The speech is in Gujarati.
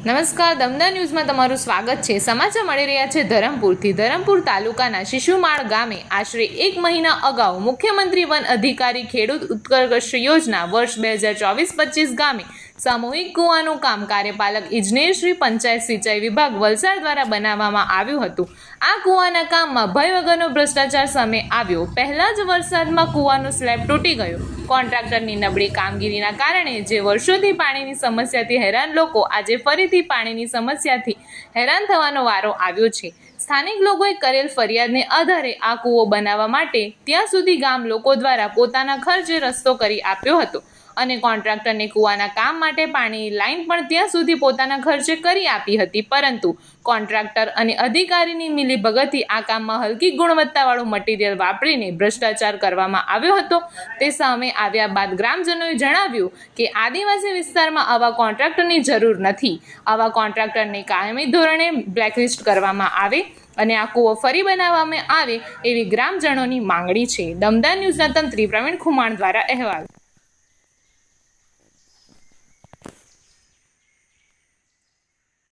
નમસ્કાર દમદા ન્યૂઝમાં તમારું સ્વાગત છે. સમાચાર મળી રહ્યા છે ધરમપુરથી. ધરમપુર તાલુકાના શિશુમાળ ગામે આશરે એક મહિના અગાઉ મુખ્યમંત્રી વન અધિકારી ખેડૂત ઉત્કર્ષ યોજના વર્ષ બે હજાર ચોવીસ પચીસ ગામે સામૂહિક કૂવાનું કામ કાર્યપાલક ઇજનેર પંચાયત સિંચાઈ વિભાગ વલસાડ દ્વારા બનાવવામાં આવ્યું હતું. આ કૂવાના કામમાં ભય વગરનો ભ્રષ્ટાચાર સામે આવ્યો. પહેલા જ વરસાદમાં કૂવાનો સ્લેબ તૂટી ગયો. કોન્ટ્રાક્ટરની નબળી કામગીરીના કારણે જે વર્ષોથી પાણીની સમસ્યાથી હેરાન લોકો આજે ફરીથી પાણીની સમસ્યાથી હેરાન થવાનો વારો આવ્યો છે. સ્થાનિક લોકોએ કરેલ ફરિયાદને આધારે આ કૂવો બનાવવા માટે ત્યાં સુધી ગામ લોકો દ્વારા પોતાના ખર્ચે રસ્તો કરી આપ્યો હતો અને કોન્ટ્રાક્ટરને કૂવાના કામ માટે પાણીની લાઈન પણ ત્યાં સુધી પોતાના ખર્ચે કરી આપી હતી. પરંતુ કોન્ટ્રાક્ટર અને અધિકારીની મિલીભગતથી આ કામમાં હલકી ગુણવત્તાવાળું મટીરિયલ વાપરીને ભ્રષ્ટાચાર કરવામાં આવ્યો હતો. તે સામે આવ્યા બાદ ગ્રામજનોએ જણાવ્યું કે આદિવાસી વિસ્તારમાં આવા કોન્ટ્રાક્ટરની જરૂર નથી. આવા કોન્ટ્રાક્ટરને કાયમી ધોરણે બ્લેકલિસ્ટ કરવામાં આવે અને આ કૂવો ફરી બનાવવામાં આવે એવી ગ્રામજનોની માંગણી છે. દમદાર ન્યૂઝના તંત્રી પ્રવીણ ખુમાણ દ્વારા અહેવાલ.